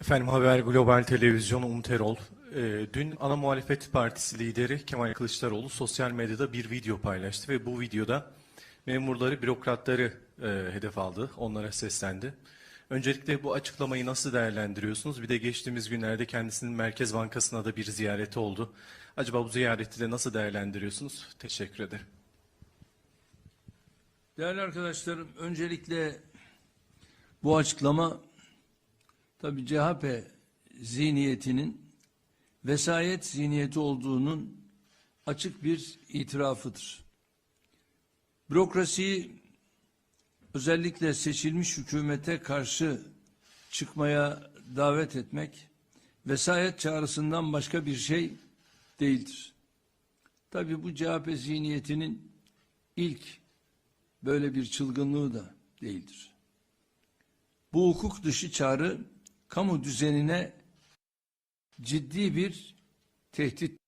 Efendim Haber Global Televizyon Umut Erol. Ee, dün ana muhalefet partisi lideri Kemal Kılıçdaroğlu sosyal medyada bir video paylaştı ve bu videoda memurları, bürokratları e, hedef aldı, onlara seslendi. Öncelikle bu açıklamayı nasıl değerlendiriyorsunuz? Bir de geçtiğimiz günlerde kendisinin Merkez Bankası'na da bir ziyareti oldu. Acaba bu ziyareti de nasıl değerlendiriyorsunuz? Teşekkür ederim. Değerli arkadaşlarım, öncelikle bu açıklama tabi CHP zihniyetinin vesayet zihniyeti olduğunun açık bir itirafıdır. Bürokrasiyi özellikle seçilmiş hükümete karşı çıkmaya davet etmek vesayet çağrısından başka bir şey değildir. Tabi bu CHP zihniyetinin ilk böyle bir çılgınlığı da değildir. Bu hukuk dışı çağrı kamu düzenine ciddi bir tehdit